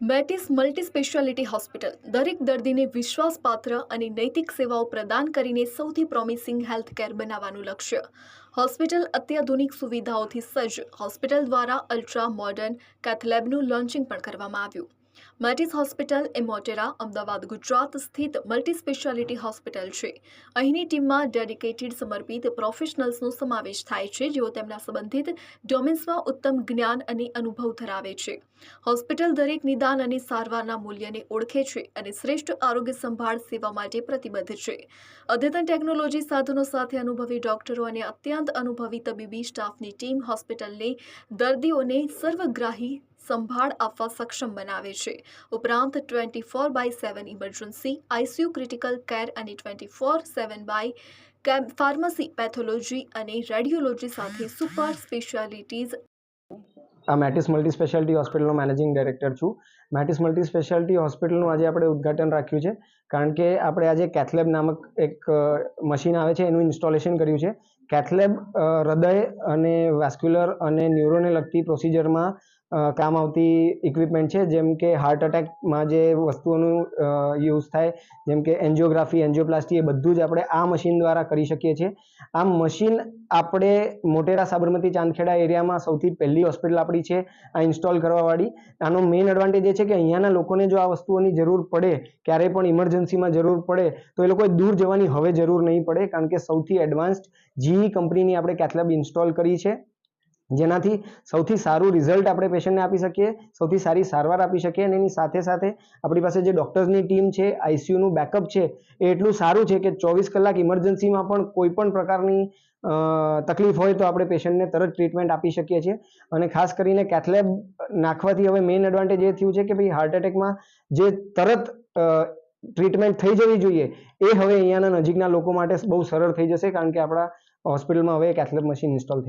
મેટિસ multi speciality hospital દરેક દર્દીને વિશ્વાસપાત્ર અને નૈતિક સેવાઓ પ્રદાન કરીને સૌથી પ્રોમિસિંગ હેલ્થકેર બનાવવાનું લક્ષ્ય. હોસ્પિટલ અત્યાધુનિક સુવિધાઓથી સજ્જ. હોસ્પિટલ દ્વારા અલ્ટ્રા મોડર્ન કેથલેબનું લોન્ચિંગ પણ કરવામાં આવ્યું. મેટિસ હોસ્પિટલ એ મોટેરા અમદાવાદ, ગુજરાત સ્થિત મલ્ટી સ્પેશિયાલિટી હોસ્પિટલ છે. અહીંની ટીમમાં ડેડિકેટેડ, સમર્પિત પ્રોફેશનલ્સનો સમાવેશ થાય છે, જેઓ તેમના સંબંધિત ડોમેન્સમાં ઉત્તમ જ્ઞાન અને અનુભવ ધરાવે છે. હોસ્પિટલ દરેક નિદાન અને સારવારના મૂલ્યને ઓળખે છે અને શ્રેષ્ઠ આરોગ્ય સંભાળ સેવા માટે પ્રતિબદ્ધ છે. અદ્યતન ટેકનોલોજી સાધનો સાથે અનુભવી ડોક્ટરો અને અત્યંત અનુભવી તબીબી સ્ટાફની ટીમ હોસ્પિટલને દર્દીઓને સર્વગ્રાહી સંભાળ આપવા સક્ષમ બનાવે છે. ઉપરાંત twenty four by seven emergency ICU critical care અને twenty four seven by pharmacy pathology અને રેડિયોલોજી સાથે સુપર સ્પેશિયાલિટીઝ આ મેટિસ મલ્ટી સ્પેશિયાલિટી હોસ્પિટલનો મેનેજિંગ ડાયરેક્ટર છું. મેટિસ મલ્ટી સ્પેશિયાલિટી હોસ્પિટલનું આજે આપણે ઉદ્ઘાટન રાખ્યું છે. કારણ કે આપણે આજે કેથલેબ નામક એક મશીન આવે છે, એનું ઇન્સ્ટોલેશન કર્યું છે. કેથલેબ હૃદય અને વેસ્ક્યુલર અને ન્યુરોને લગતી પ્રોસિજરમાં કામ આવતી ઇક્વિપમેન્ટ છે, જેમ કે હાર્ટ અટેકમાં જે વસ્તુઓનું યુઝ થાય, જેમ કે એન્જિયોગ્રાફી એન્જિયોપ્લાસ્ટી એ બધું જ આપણે આ મશીન દ્વારા કરી શકીએ છીએ. આ મશીન આપણે મોટેરા સાબરમતી ચાંદખેડા એરિયામાં સૌથી પહેલી હોસ્પિટલ આપણી છે, આ ઇન્સ્ટોલ કરવાવાળી. આનો મેઇન એડવાન્ટેજ એ છે કે અહીંયાના લોકોને જો આ વસ્તુઓની જરૂર પડે, ક્યારેય પણ ઇમરજન્સીમાં જરૂર પડે, તો એ લોકોએ દૂર જવાની હવે જરૂર નહીં પડે, કારણ કે સૌથી એડવાન્સ્ડ જીઈ કંપનીની આપણે કેથલેબ ઇન્સ્ટોલ કરી છે. જેનાથી સૌથી સારું રિઝલ્ટ આપણે પેશન્ટને આપી શકીએ, સૌથી સારી સારવાર આપી શકીએ અને એની સાથે સાથે આપણી પાસે જે ડૉક્ટર્સની ટીમ છે આઈસીયુનું બેકઅપ છે, એ એટલું સારું છે કે ચોવીસ કલાક ઇમરજન્સીમાં પણ કોઈ પણ પ્રકારની તકલીફ હોય તો આપણે પેશન્ટને તરત ટ્રીટમેન્ટ આપી શકીએ છીએ. અને ખાસ કરીને કેથલેબ નાખવાથી હવે મેઇન એડવાન્ટેજ એ થયું છે કે ભાઈ હાર્ટ એટેકમાં જે તરત ટ્રીટમેન્ટ થઈ જવી જોઈએ, એ હવે અહીંયાના નજીકના લોકો માટે બહુ સરળ થઈ જશે કારણ કે આપણા હોસ્પિટલમાં હવે કેથલેબ મશીન ઇન્સ્ટોલ